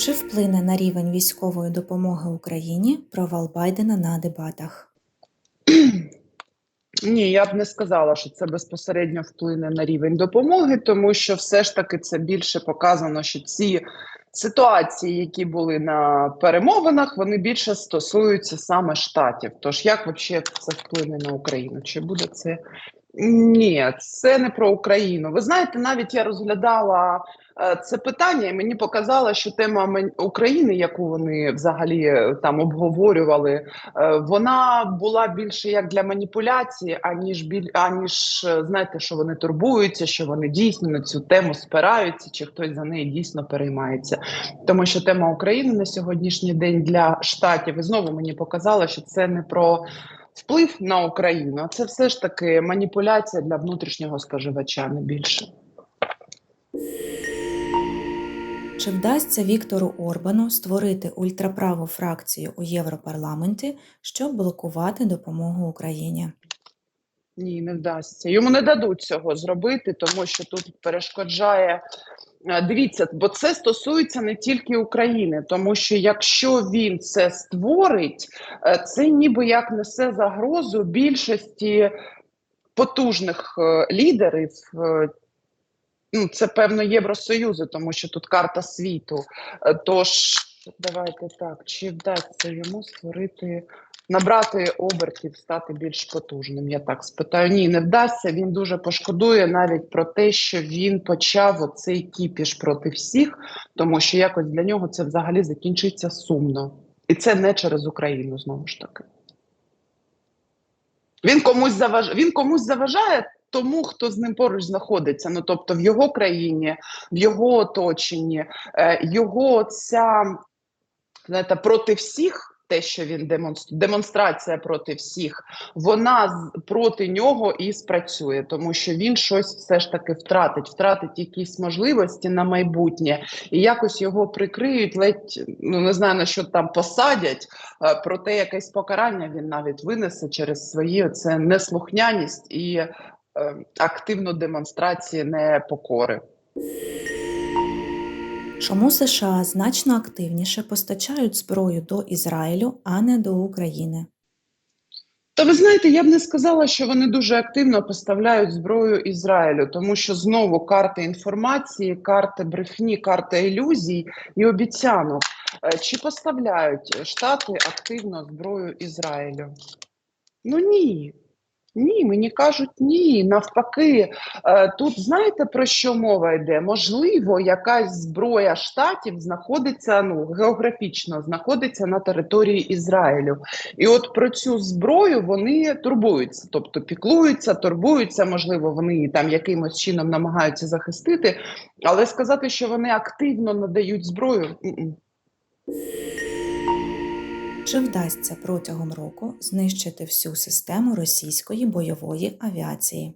Чи вплине на рівень військової допомоги Україні провал Байдена на дебатах? Ні, я б не сказала, що це безпосередньо вплине на рівень допомоги, тому що все ж таки це більше показано, що ці ситуації, які були на перемовинах, вони більше стосуються саме штатів. Тож як взагалі це вплине на Україну? Чи буде це? Ні, це не про Україну. Ви знаєте, навіть я розглядала е, це питання, і мені показало, що тема України, яку вони взагалі е, там обговорювали, е, вона була більше як для маніпуляції, аніж біль, аніж знаєте, що вони турбуються, що вони дійсно на цю тему спираються, чи хтось за неї дійсно переймається. Тому що тема України на сьогоднішній день для штатів і знову мені показало, що це не про вплив на Україну, це все ж таки маніпуляція для внутрішнього споживача, не більше. Чи вдасться Віктору Орбану створити ультраправу фракцію у Європарламенті, щоб блокувати допомогу Україні? Ні, не вдасться. Йому не дадуть цього зробити, тому що тут перешкоджає. Е, Дивіться, бо це стосується не тільки України, тому що якщо він це створить, е, це ніби як несе загрозу більшості потужних е, лідерів. Ну, це певно Євросоюзу, тому що тут карта світу. Тож давайте так, чи вдасться йому створити набрати обертів, стати більш потужним. Я так спитаю. Ні, не вдасться. Він дуже пошкодує навіть про те, що він почав оцей кіпіш проти всіх, тому що якось для нього це взагалі закінчиться сумно. І це не через Україну знову ж таки. Він комусь заважає, він комусь заважає тому, хто з ним поруч знаходиться. Ну тобто в його країні, в його оточенні, е, його ця знаєте, проти всіх. Те, що він демонструє, демонстрація проти всіх, вона проти нього і спрацює, тому що він щось все ж таки втратить, втратить якісь можливості на майбутнє, і якось його прикриють, ледь ну не знаю на що там посадять. е, Проте якесь покарання він навіть винесе через свої оце неслухняність і е, активну демонстрацію непокори. Чому США значно активніше постачають зброю до Ізраїлю, а не до України? Та ви знаєте, я б не сказала, що вони дуже активно поставляють зброю Ізраїлю, тому що знову карти інформації, карти брехні, карти ілюзій і обіцянок. Е, Чи поставляють Штати активно зброю Ізраїлю? Ну ні. Ні, мені кажуть ні. Навпаки, Е, тут знаєте про що мова йде? Можливо, якась зброя штатів знаходиться ну географічно, знаходиться на території Ізраїлю. І от про цю зброю вони турбуються, тобто піклуються, турбуються. Можливо, вони там якимось чином намагаються захистити, але сказати, що вони активно надають зброю. м-м. Чи вдасться протягом року знищити всю систему російської бойової авіації?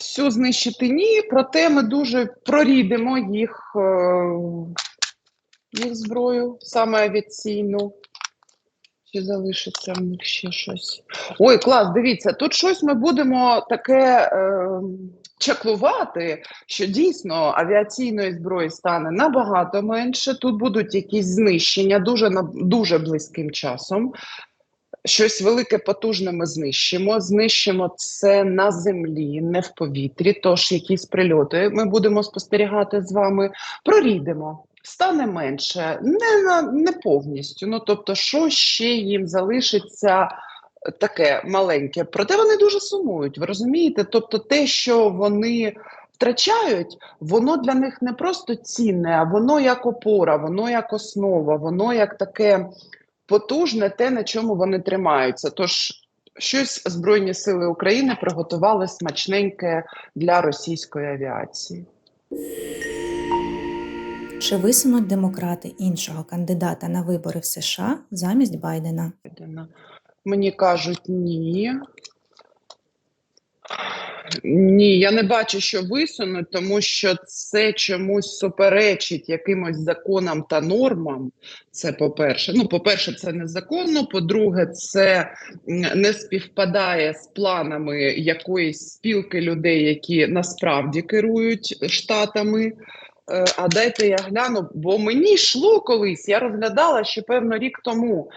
всю знищити ні, проте ми дуже прорідимо їх, е, їх зброю, саме авіаційну. Чи залишиться в них ще щось? Ой, клас, дивіться, тут щось ми будемо таке е, чаклувати, що дійсно авіаційної зброї стане набагато менше. Тут будуть якісь знищення дуже, дуже близьким часом. Щось велике потужне ми знищимо. Знищимо це на землі, не в повітрі. Тож якісь прильоти ми будемо спостерігати з вами. Прорідемо, стане менше, не на не повністю. Ну тобто, що ще їм залишиться таке маленьке. Проте вони дуже сумують. Ви розумієте? Тобто, те, що вони. Втрачають, воно для них не просто цінне, а воно як опора, воно як основа, воно як таке потужне те, на чому вони тримаються. Тож щось Збройні Сили України приготували смачненьке для російської авіації. Чи висунуть демократи іншого кандидата на вибори в США замість Байдена? Мені кажуть ні. Ні, я не бачу, що висунуть, тому що це чомусь суперечить якимось законам та нормам. Це по-перше. Ну, по-перше, це незаконно. По-друге, це не співпадає з планами якоїсь спілки людей, які насправді керують штатами. Е, А дайте я гляну, бо мені йшло колись, я розглядала ще певно рік тому,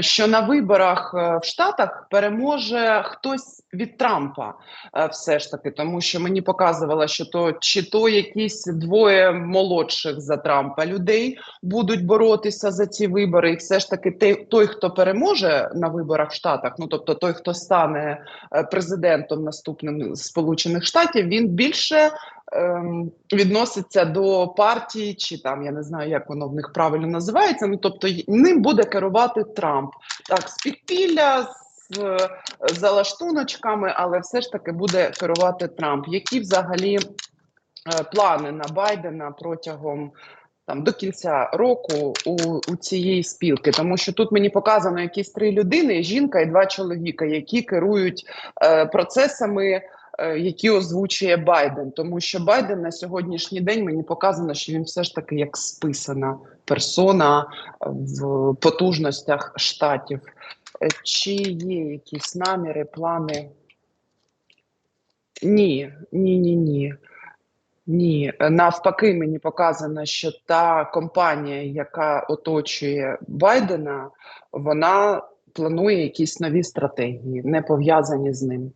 що на виборах е, в Штатах переможе хтось від Трампа, е, все ж таки, тому що мені показувало, що то чи то якісь двоє молодших за Трампа людей будуть боротися за ці вибори, і все ж таки той, хто переможе на виборах в Штатах, ну тобто той, хто стане президентом наступним Сполучених Штатів, він більше ем, відноситься до партії, чи там я не знаю, як воно в них правильно називається. Ну тобто ним буде керувати Трамп. Так, з підпілля, з е, залаштуночками, але все ж таки буде керувати Трамп. Які взагалі е, плани на Байдена протягом там до кінця року у, у цієї спілки, тому що тут мені показано якісь три людини: жінка і два чоловіка, які керують е, процесами, які озвучує Байден. Тому що Байден на сьогоднішній день мені показано, що він все ж таки як списана персона в потужностях штатів. Е, Чи є якісь наміри, плани? Ні, ні, ні, ні. Ні, Е, навпаки, мені показано, що та компанія, яка оточує Байдена, вона планує якісь нові стратегії, не пов'язані з ним.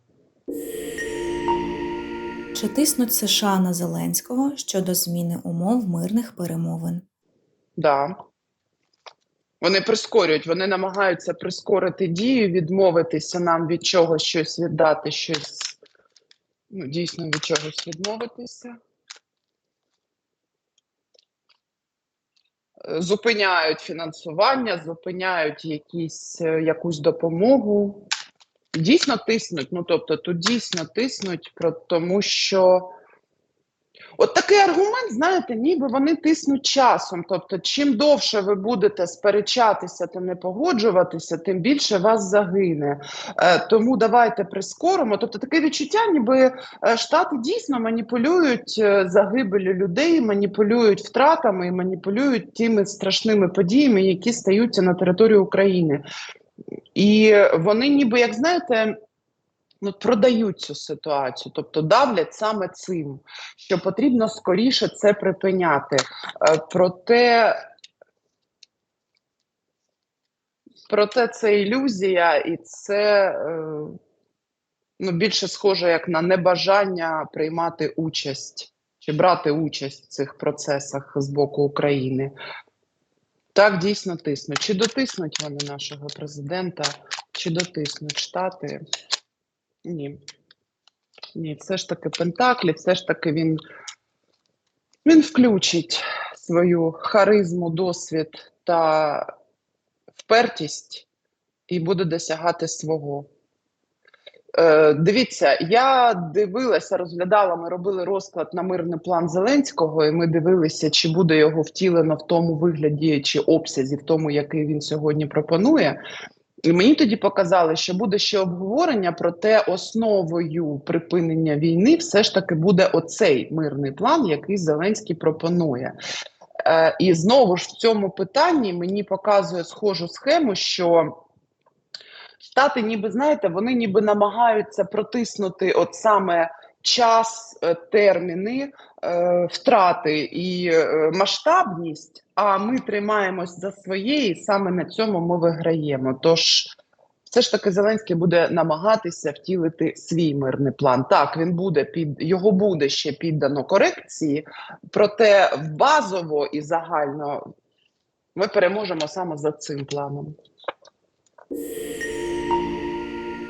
Чи тиснуть США на Зеленського щодо зміни умов мирних перемовин? Да. Вони прискорюють, вони намагаються прискорити дію, відмовитися нам від чогось щось віддати, щось ну, дійсно від чогось відмовитися. Зупиняють фінансування, зупиняють якісь, е, якусь допомогу. Дійсно тиснуть. Ну тобто, тут дійсно тиснуть, про тому що От такий аргумент, знаєте, ніби вони тиснуть часом. Тобто, чим довше ви будете сперечатися та не погоджуватися, тим більше вас загине. Е, тому давайте прискоримо. Тобто, таке відчуття, ніби е, штати дійсно маніпулюють е, загибелю людей, маніпулюють втратами і маніпулюють тими страшними подіями, які стаються на території України. І вони, ніби як знаєте. Ну, продають цю ситуацію, тобто давлять саме цим, що потрібно скоріше це припиняти. Е, Проте, проте це ілюзія, і це е, ну, більше схоже як на небажання приймати участь чи брати участь в цих процесах з боку України. Так, дійсно тиснуть. Чи дотиснуть вони нашого президента, чи дотиснуть Штати? Ні. Ні, все ж таки Пентаклі, все ж таки він, він включить свою харизму, досвід та впертість і буде досягати свого. Е, дивіться, я дивилася, розглядала, ми робили розклад на мирний план Зеленського, і ми дивилися, чи буде його втілено в тому вигляді чи обсязі, в тому, який він сьогодні пропонує. І мені тоді показали, що буде ще обговорення, проте основою припинення війни все ж таки буде оцей мирний план, який Зеленський пропонує. Е, і знову ж в цьому питанні мені показує схожу схему, що Штати, ніби знаєте, вони ніби намагаються протиснути от саме час, е, терміни, е, втрати і е, масштабність. А ми тримаємось за своє, і саме на цьому ми виграємо. Тож все ж таки Зеленський буде намагатися втілити свій мирний план. Так, він буде під його буде ще піддано корекції, проте базово і загально ми переможемо саме за цим планом.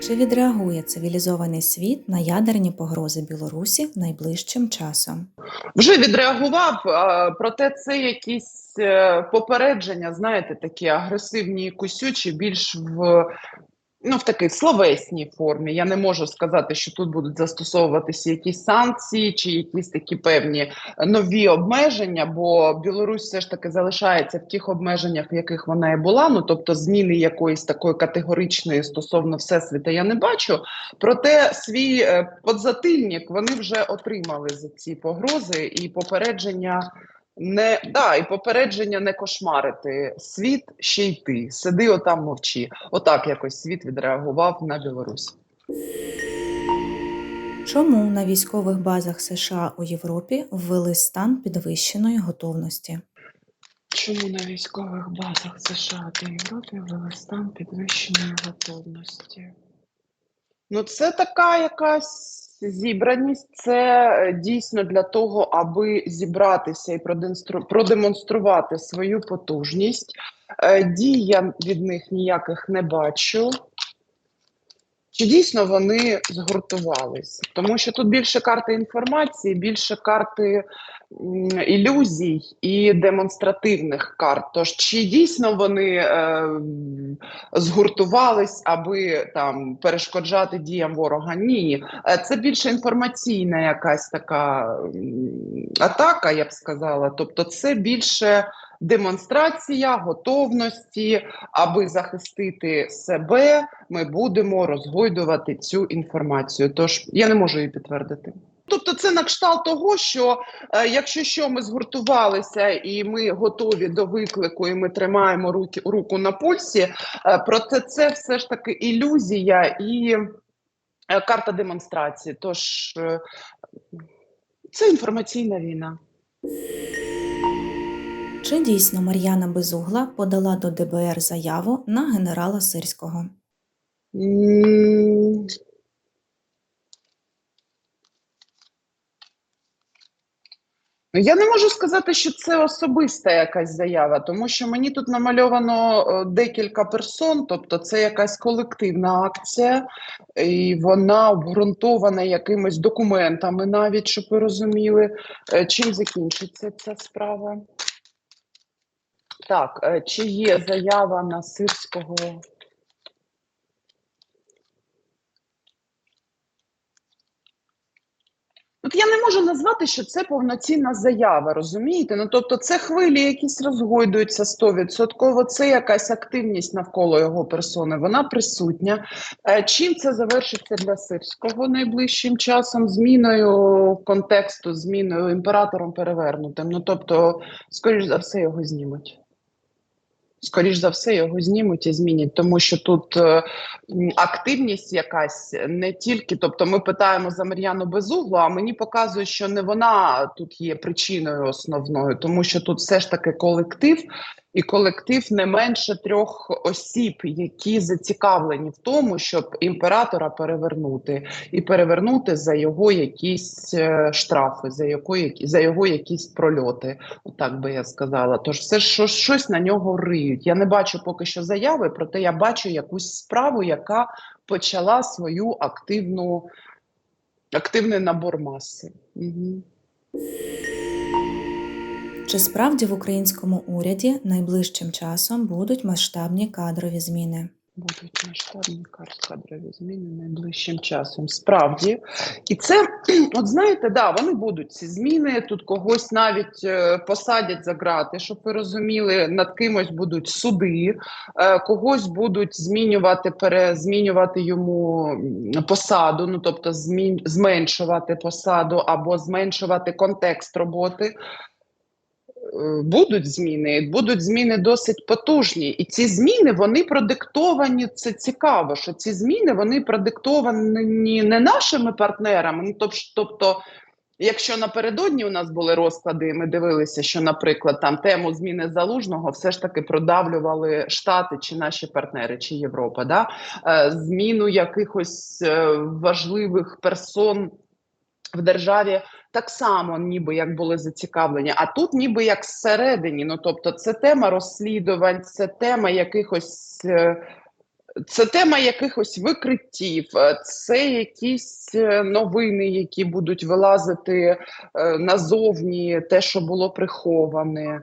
Чи відреагує цивілізований світ на ядерні погрози Білорусі найближчим часом? Вже відреагував, проте це якісь е, попередження, знаєте, такі агресивні і кусючі, більш в. Ну, в такій словесній формі. Я не можу сказати, що тут будуть застосовуватися якісь санкції чи якісь такі певні нові обмеження, бо Білорусь все ж таки залишається в тих обмеженнях, в яких вона і була. Ну тобто, зміни якоїсь такої категоричної стосовно всесвіта я не бачу. Проте свій е, подзатильник вони вже отримали за ці погрози і попередження. Не да, і попередження не кошмарити. Світ ще й ти. Сиди отам мовчи. Отак якось світ відреагував на Білорусь. Чому на військових базах США у Європі ввели стан підвищеної готовності? Чому на військових базах США та Європи ввели стан підвищеної готовності? Ну, це така якась зібраність. Це е, дійсно для того, аби зібратися і продемонстру- продемонструвати свою потужність. Дія Дій я від них ніяких не бачу. Чи дійсно вони згуртувались? Тому що тут більше карти інформації, більше карти ілюзій і демонстративних карт. Тож чи дійсно вони е, згуртувались, аби там перешкоджати діям ворога? Ні, Е, це більше інформаційна якась така атака, я б сказала. Тобто, це більше демонстрація готовності, аби захистити себе. Ми будемо розгойдувати цю інформацію. Тож я не можу її підтвердити. Тобто, це на кшталт того, що е, якщо що, ми згуртувалися і ми готові до виклику, і ми тримаємо руки, руку на пульсі. Е, проте це все ж таки ілюзія і е, карта демонстрації. Тож е, це інформаційна війна. Чи дійсно Мар'яна Безугла подала до ДБР заяву на генерала Сирського? Ну, Я не можу сказати, що це особиста якась заява, тому що мені тут намальовано е, декілька персон, тобто це якась колективна акція, і вона обґрунтована якимись документами, навіть щоб ви розуміли, е, чим закінчиться ця справа. Так, е, чи є заява на сирського? От я не можу назвати, що це повноцінна заява, розумієте? Ну тобто, це хвилі якісь розгойдуються стовідсотково, це якась активність навколо його персони, вона присутня. Е, Чим це завершиться для Сирського найближчим часом? Зміною контексту, зміною імператором перевернутим. Ну тобто, скоріш за все, його знімуть. Скоріш за все, його знімуть і змінять, тому що тут е, активність якась не тільки, тобто ми питаємо за Мар'яну Безуглу, а мені показують, що не вона тут є причиною основною, тому що тут все ж таки колектив, і колектив не менше трьох осіб, які зацікавлені в тому, щоб імператора перевернути, і перевернути за його якісь е, штрафи, за його, за його якісь прольоти. Отак би я сказала. Тож все що- щось на нього риють. Я не бачу поки що заяви, проте я бачу якусь справу, яка почала свою активну, активний набор маси. Угу. Чи справді в українському уряді найближчим часом будуть масштабні кадрові зміни? Будуть масштабні кадрові зміни найближчим часом. Справді. І це, от знаєте, да, вони будуть ці зміни. Тут когось навіть е, посадять за грати, щоб ви розуміли, над кимось будуть суди, е, когось будуть змінювати, перезмінювати йому посаду, ну тобто змін, зменшувати посаду або зменшувати контекст роботи. Е, будуть зміни, будуть зміни досить потужні. І ці зміни вони продиктовані. Це цікаво, що ці зміни вони продиктовані не нашими партнерами. Ну, тобто, якщо напередодні у нас були розклади, ми дивилися, що, наприклад, там тему зміни залужного все ж таки продавлювали Штати чи наші партнери, чи Європа. Да? Е, Зміну якихось е, важливих персон в державі так само, ніби як були зацікавлені, а тут ніби як зсередині. Ну тобто, це тема розслідувань, це тема якихось. е, Це тема якихось викриттів, е, це якісь е, новини, які будуть вилазити назовні, те, що було приховане.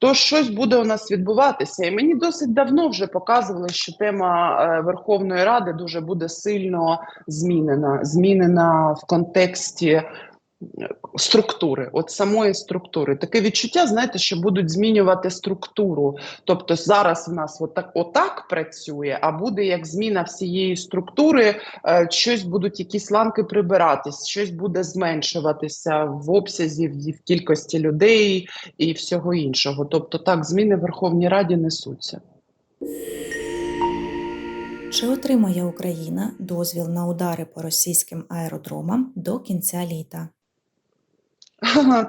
То щось буде у нас відбуватися. І мені досить давно вже показували, що тема Верховної Ради дуже буде сильно змінена. Змінена в контексті структури, от самої структури. Таке відчуття, знаєте, що будуть змінювати структуру. Тобто зараз в нас отак, отак працює, а буде як зміна всієї структури, е, щось будуть якісь ланки прибиратись, щось буде зменшуватися в обсязі, в, кількості людей і всього іншого. Тобто, так, зміни в Верховній Раді несуться. Чи отримає Україна дозвіл на удари по російським аеродромам до кінця літа?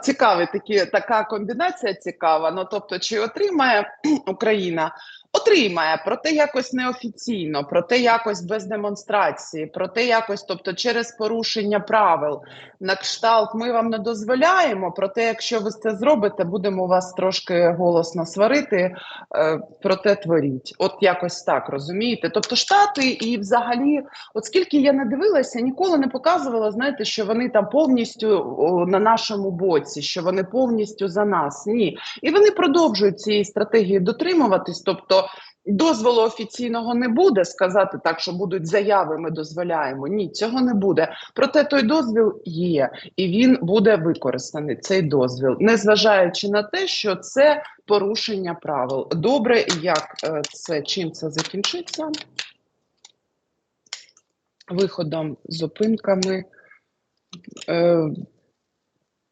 Цікавий такі, така комбінація цікава. Ну тобто, чи отримає Україна? Отримає, проте якось неофіційно, проте якось без демонстрації, проте якось, тобто, через порушення правил. На кшталт ми вам не дозволяємо. Проте, якщо ви це зробите, будемо вас трошки голосно сварити. Е, проте творіть. От якось так розумієте. Тобто, штати і взагалі, от скільки я не дивилася, ніколи не показувала, знаєте, що вони там повністю на нашому боці, що вони повністю за нас. Ні, і вони продовжують цієї стратегії дотримуватись. Тобто дозволу офіційного не буде сказати так, що будуть заяви, ми дозволяємо. Ні, цього не буде. Проте той дозвіл є, і він буде використаний. Цей дозвіл, незважаючи на те, що це порушення правил. Добре, як е, це чим це закінчиться? Виходом, зупинками.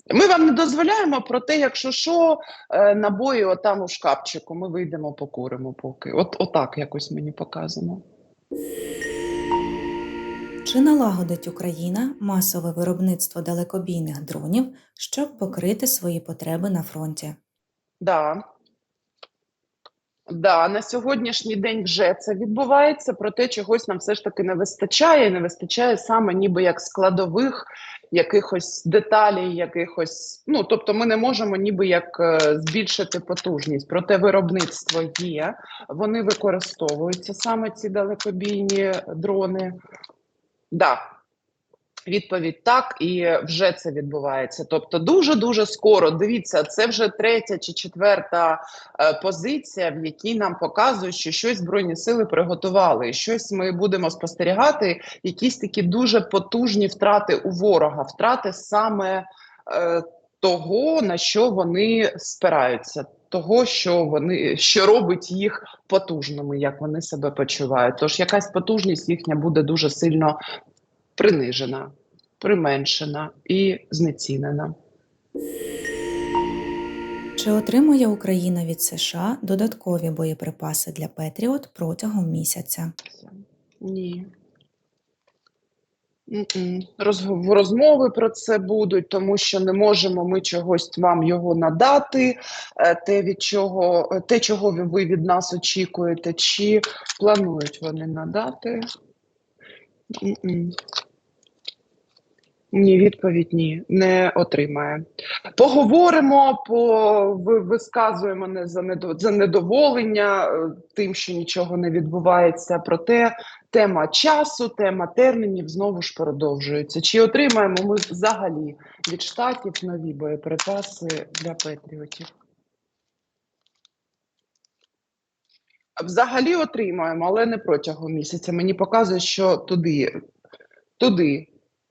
Ми вам не дозволяємо, проте, якщо що, е, набої отам у шкафчику, ми вийдемо покуримо поки. От отак якось мені показано. Чи налагодить Україна масове виробництво далекобійних дронів, щоб покрити свої потреби на фронті? Да. Да, на сьогоднішній день вже це відбувається, проте чогось нам все ж таки не вистачає. Не вистачає саме ніби як складових якихось деталей, якихось. Ну тобто, ми не можемо ніби як е, збільшити потужність. Проте виробництво є, вони використовуються саме ці далекобійні дрони. Да. Відповідь так, і вже це відбувається. Тобто, дуже дуже скоро. Дивіться, це вже третя чи четверта е, позиція, в якій нам показують, що щось збройні сили приготували. І щось ми будемо спостерігати. Якісь такі дуже потужні втрати у ворога, втрати саме е, того, на що вони спираються. Того, що вони що робить їх потужними, як вони себе почувають. Тож якась потужність їхня буде дуже сильно принижена, применшена і знецінена. Чи отримує Україна від США додаткові боєприпаси для Петріот протягом місяця? Ні. Розмови про це будуть, тому що не можемо ми чогось вам його надати, е, те, від чого, е, те, чого ви- від нас очікуєте, чи планують вони надати. М-м. Ні, відповідь ні, не отримає. Поговоримо, по ви- висказуємо не за недо- за недоволення е, тим, що нічого не відбувається. Проте тема часу, тема термінів знову ж продовжується. Чи отримаємо ми взагалі від штатів нові боєприпаси для патріотів? Взагалі отримаємо, але не протягом місяця. Мені показує, що туди, туди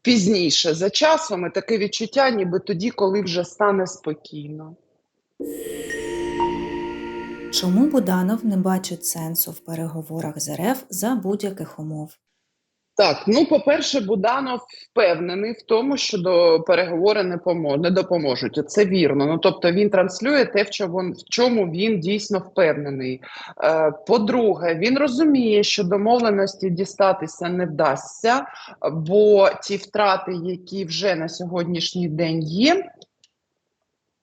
пізніше за часом і таке відчуття, ніби тоді, коли вже стане спокійно. Чому Буданов не бачить сенсу в переговорах з РФ за будь-яких умов? Так, ну по-перше, Буданов впевнений в тому, що до переговори не помо- не допоможуть. Це вірно. Ну тобто він транслює те, в чому в чому він дійсно впевнений. Е, по-друге, він розуміє, що домовленості дістатися не вдасться, бо ті втрати, які вже на сьогоднішній день є.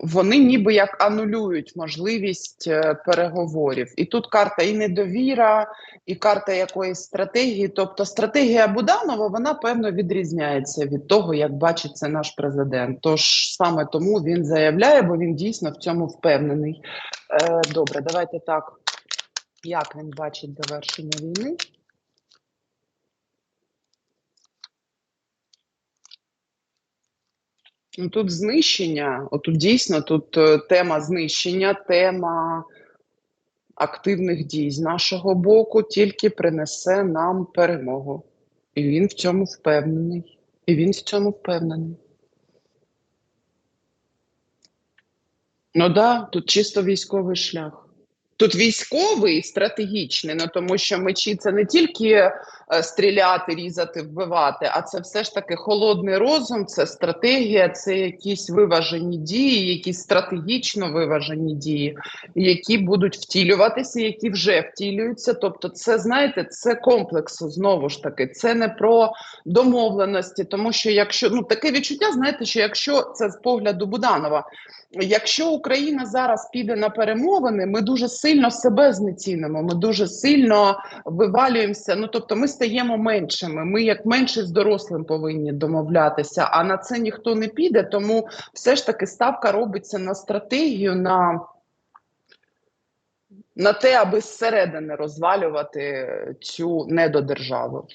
Вони ніби як анулюють можливість е, переговорів, і тут карта і недовіра, і карта якоїсь стратегії. Тобто стратегія Буданова вона певно відрізняється від того, як бачить це наш президент. Тож саме тому він заявляє, бо він дійсно в цьому впевнений. Е, добре, давайте так. Як він бачить завершення війни? Тут знищення, отут дійсно тут е, тема знищення, тема активних дій з нашого боку тільки принесе нам перемогу. І він в цьому впевнений. І він в цьому впевнений. Ну так, да, тут чисто військовий шлях. Тут військовий стратегічний, ну тому що мечі це не тільки стріляти, різати, вбивати, а це все ж таки холодний розум, це стратегія, це якісь виважені дії, якісь стратегічно виважені дії, які будуть втілюватися, які вже втілюються. Тобто, це знаєте, це комплекс знову ж таки, це не про домовленості, тому що якщо ну таке відчуття, знаєте, що якщо це з погляду Буданова. Якщо Україна зараз піде на перемовини, ми дуже сильно себе знецінимо. Ми дуже сильно вивалюємося. Ну тобто, ми стаємо меншими. Ми як менше з дорослим повинні домовлятися. А на це ніхто не піде. Тому все ж таки ставка робиться на стратегію, на, на те, аби зсередини розвалювати цю недодержаву.